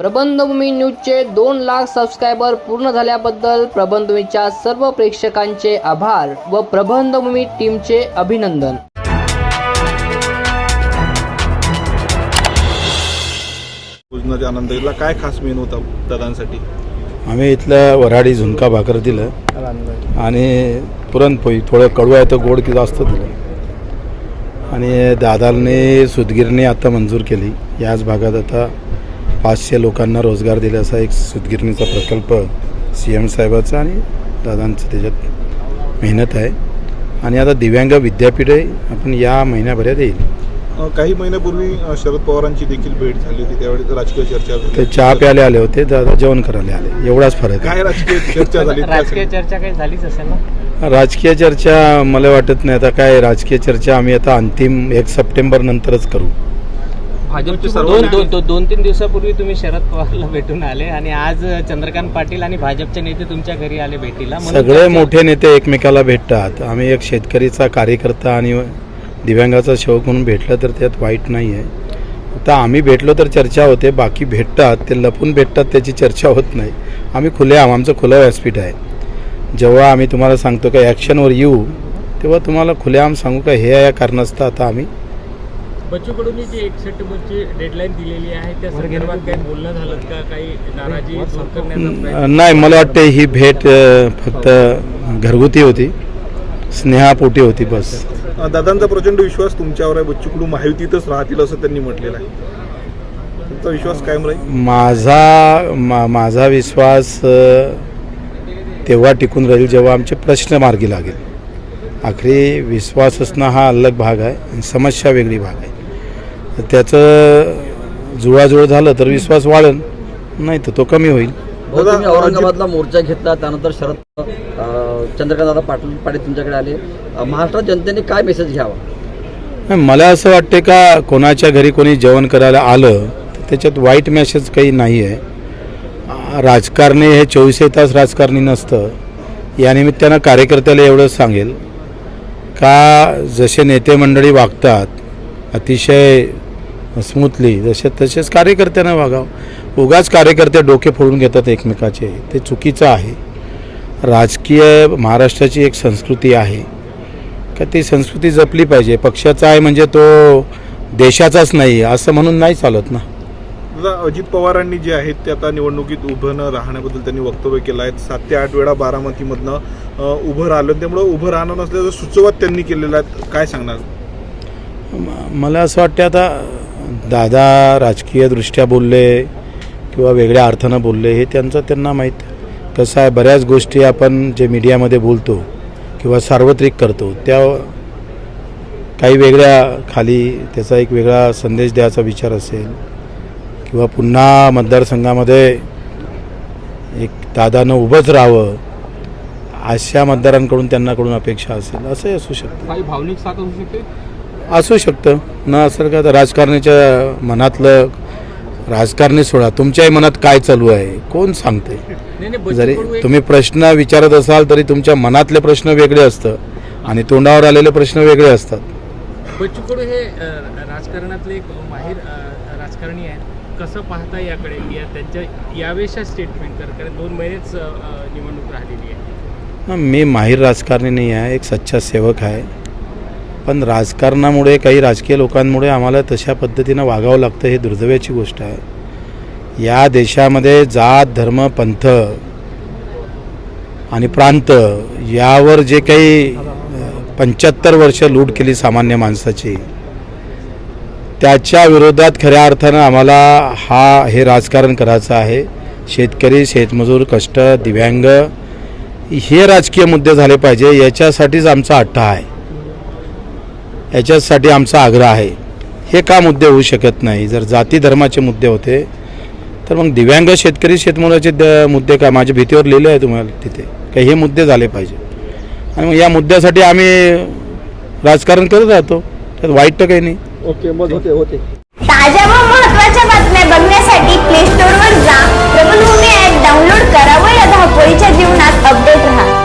प्रबंधभूमी न्यूजचे दोन लाख सबस्क्रायबर पूर्ण झाल्याबद्दल प्रबंधभूमीच्या सर्व प्रेक्षकांचे आभार व प्रबंधभूमी टीमचे अभिनंदन. आनंद घेतला काय खास मेनू होता दादांसाठी? आम्ही इथलं वऱ्हाडी झुणका भाकर दिलं. आणि पुरणपोळी थोडं कडू आहे तर गोड की जास्त दिलं. आणि दादाने सुदगिरणी आता मंजूर केली. याच भागात आता पाचशे लोकांना रोजगार दिल्याचा एक सुदगिरणीचा प्रकल्प सी एम साहेबाचा आणि दादांचं त्याच्यात मेहनत आहे. आणि आता दिव्यांग विद्यापीठही आपण या महिन्याभरात येईल. काही महिन्यापूर्वी शरद पवारांची देखील भेट झाली होती. त्यावेळी राजकीय चर्चा ते चहा प्यायला आले होते दादा जेवण करायला आले. एवढाच फरक आहे. काय राजकीय चर्चा झाली राजकीय चर्चा काही झालीच असेल ना? राजकीय चर्चा मला वाटत नाही. आता काय राजकीय चर्चा आम्ही आता अंतिम एक सप्टेंबर नंतरच करू. भाजपचे दोन दोन दोन- दोन तीन दिवसापूर्वी तुम्ही शरद पवारला भेटून आले आणि आज चंद्रकांत पाटील आणि भाजपचे नेते तुमच्या घरी आले भेटीला. सगळे मोठे नेते एकमेकाला भेटतात. आम्ही एक शेतकरीचा कार्यकर्ता आणि दिव्यांगाचा सेवक म्हणून भेटलं तर त्यात वाईट नाही आहे आता आम्ही भेटलो तर चर्चा होते बाकी भेटतात ते लपून भेटतात त्याची चर्चा होत नाही. आम्ही खुले आम आमचं खुलं व्यासपीठ आहे. जेव्हा आम्ही तुम्हाला सांगतो का ॲक्शनवर येऊ तेव्हा तुम्हाला खुलेआम सांगू का हे या कारणास्तव आता आम्ही बच्चू कडूंनी जी एक सप्टेंबरची डेडलाईन दिलेली आहे त्या संदर्भात काही बोलणं झालं का? काही नाराजी दूर करण्याचा प्रयत्न? नाही मला वाटते ही भेट फक्त घरगुती होती. स्नेहापोटी होती बस. दादांचा प्रचंड विश्वास तुमच्यावर आहे. बच्चू कडू महायुतीतच राहतील असं त्यांनी म्हटलेलं आहे. तुमचा विश्वास कायम राहील? माझा मा माझा विश्वास तेव्हा टिकून राहील जेव्हा आमचे प्रश्न मार्गी लागेल. आखरी विश्वास असणं हा अलग भाग आहे आणि समस्या वेगळी भाग आहे. त्याचं जुळाजुळ झालं तर विश्वास वाढेल नाही तर तो कमी होईल. तुम्ही औरंगाबादला मोर्चा घेतला त्यानंतर शरद चंद्रकांत दादा पाटील पाटील तुमच्याकडे आले. महाराष्ट्रात जनतेने काय मेसेज घ्यावा? मला असं वाटते का कोणाच्या घरी कोणी जेवण करायला आलं तर त्याच्यात वाईट मेसेज काही नाही आहे. राजकारणी हे चोवीसही तास राजकारणी नसतं. या निमित्तानं कार्यकर्त्याला एवढंच सांगेल. का जसे नेते मंडळी वागतात अतिशय स्मूथली जसे तसेच कार्यकर्त्यांना वागावं उगाच कार्यकर्ते डोके फोडून घेतात एकमेकाचे. ते चुकीचं आहे. राजकीय महाराष्ट्राची एक संस्कृती आहे. का ती संस्कृती जपली पाहिजे. पक्षाचा आहे म्हणजे तो देशाचाच नाही असं म्हणून नाही चालत ना. अजित पवारांनी जे आहेत ते आता निवडणुकीत उभं न राहण्याबद्दल त्यांनी वक्तव्य केलं आहे सात ते आठ वेळा बारामतीमधनं उभं राहिलं त्यामुळं उभं राहणं नसल्याचं सुचवत त्यांनी केलेलं आहे काय सांगणार? मला असं वाटतं आता दादा राजकीयदृष्ट्या बोलले किंवा वेगळ्या अर्थानं बोलले हे त्यांचं त्यांना माहीत. कसं आहे बऱ्याच गोष्टी आपण जे मीडियामध्ये बोलतो किंवा सार्वत्रिक करतो त्या काही वेगळ्या खाली त्याचा एक वेगळा संदेश द्यायचा विचार असेल किंवा पुन्हा मतदारसंघामध्ये एक दादानं उभंच राहावं अशा मतदारांकडून त्यांनाकडून अपेक्षा असेल असंही असू शकतं. काही भावनिक साथ असू शकते? असू शकतं. न असेल का राजकारण्याच्या मनातलं राजकारणी सोडा. तुमच्याही मनात काय चालू आहे? कोण सांगते? जरी तुम्ही प्रश्न विचारत असाल तरी तुमच्या मनातले प्रश्न वेगळे असतं. आणि तोंडावर आलेले प्रश्न वेगळे असतात. बच्चू कडू हे राजकारणातले एक माहीर राजकारणी आहे कसं पाहता याकडे? या त्यांच्या स्टेटमेंट कर कारण दोन महिनेच निवडणूक राहिलेली आहे. मी माहीर राजकारणी नाही आहे एक सच्चा सेवक आहे. पण राजकारणामुळे काही राजकीय लोकांमुळे आम्हाला तशा पद्धतीनं वागावं लागतं हे दुर्दैवाची गोष्ट आहे. या देशामध्ये जात धर्म पंथ आणि प्रांत यावर जे काही पंच्याहत्तर वर्ष लूट केली सामान्य माणसाची त्याच्या विरोधात खऱ्या अर्थानं आम्हाला हा हे राजकारण करायचं आहे. शेतकरी शेतमजूर कष्ट दिव्यांग हे राजकीय मुद्दे झाले पाहिजे. याच्यासाठीच आमचा अट्टा आहे. याच्यासाठी आमचा आग्रह आहे. हे का मुद्दे होऊ शकत नाही? जर जाती धर्माचे मुद्दे होते तर मग दिव्यांग शेतकरी शेतमजुराचे द- मुद्दे का माझ्या भीतीवर लिहिले आहे तुम्हाला तिथे. का हे मुद्दे झाले पाहिजे? आणि मग या मुद्द्यासाठी आम्ही राजकारण करत राहतो. त्यात वाईट तर काही नाही. ओके मग होते होते. ताज्या व महत्त्वाच्या बातम्या बघण्यासाठी प्ले स्टोअरवर जा. प्रबलभूमी ॲप डाउनलोड करा व या धावपळीच्या जीवनात अपडेट राहा.